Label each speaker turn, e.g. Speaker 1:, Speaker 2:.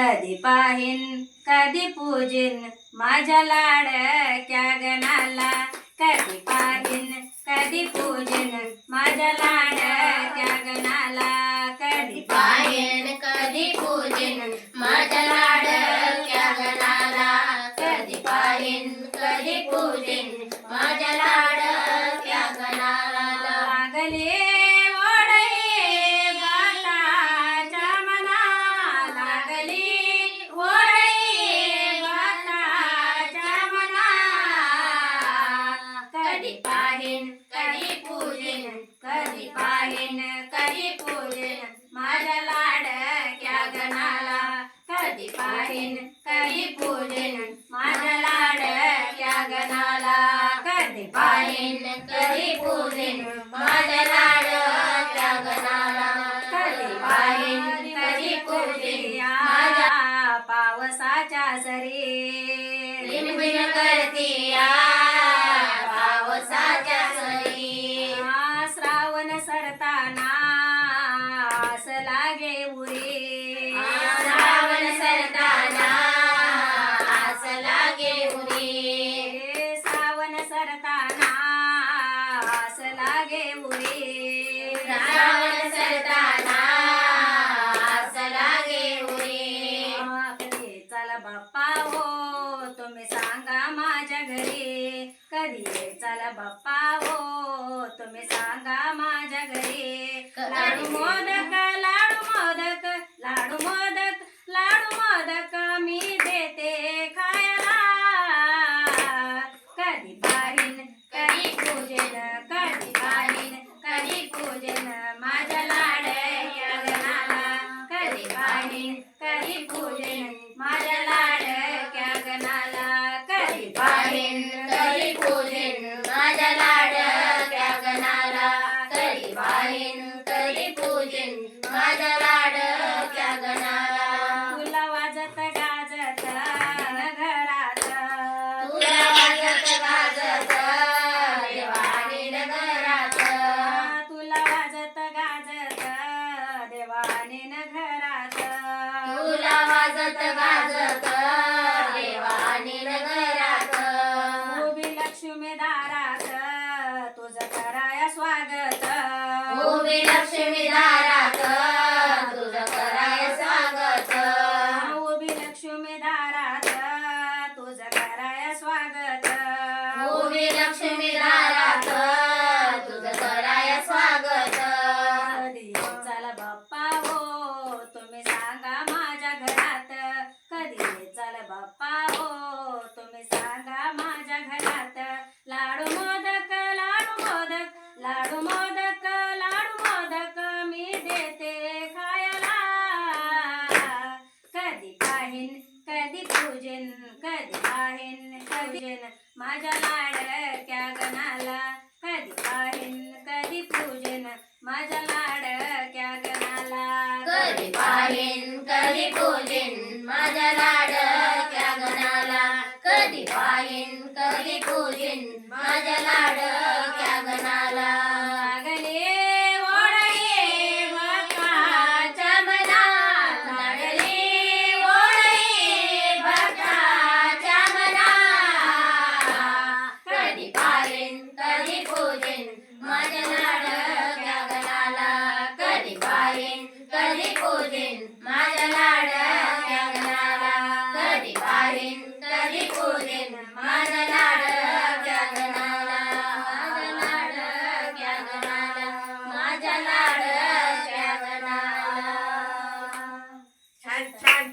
Speaker 1: कधी पाहिन कधी पूजिन माझ्या लाडक्या गणाला. कधी पाहिन कधी पूजिन माझ्या लाडक्या गणाला. कधी पाहिन
Speaker 2: कधी पूजिन माझ्या लाडक्या गणाला. कधी पाहिन कधी पूजिन माझ्या लाडक्या गणाला.
Speaker 1: लागले पाहिन कधी पूजन माझ्या लाडक्या गणाला कधी पाहिन? कधी पूजन माझ्या लाडक्या गणाला कधी पाहिन?
Speaker 2: कधी पूजन माझ्या लाडक्या गणाला कधी पाहिन? कधी पूजन
Speaker 1: माझ्या पावसाच्या सरी
Speaker 2: करती
Speaker 1: या श्रावण सरताना हे श्रावण सरताना
Speaker 2: श्रावण
Speaker 1: कधी चला बाप्पा हो तुम्ही सांगा माझ्या घरी. कधी चला बाप्पा हो तुम्ही सांगा माझ्या घरी. लाडू मोदक लाडू मोदक लाडू मोदक लाडू मोदक मी देते खायला कधी पाहिन कधी पूजन कधी पाहिन कधी पूजन माझ्या लाडक्या गणाला कधी पाहिन कधी पूजन माझ्या लक्ष्मी दारात तुझं कराय स्वागत. कधी चला बाप्पा हो? तुम्ही सांगा माझ्या घरात. कधी चला बाप्पा हो? तुम्ही सांगा माझ्या घरात. लाडू मोदक लाडू मोदक लाडू मोदक. माझ्या लाडक्या गणाला कधी पाहिन कधी पूजन. माझ्या लाडक्या गणाला कधी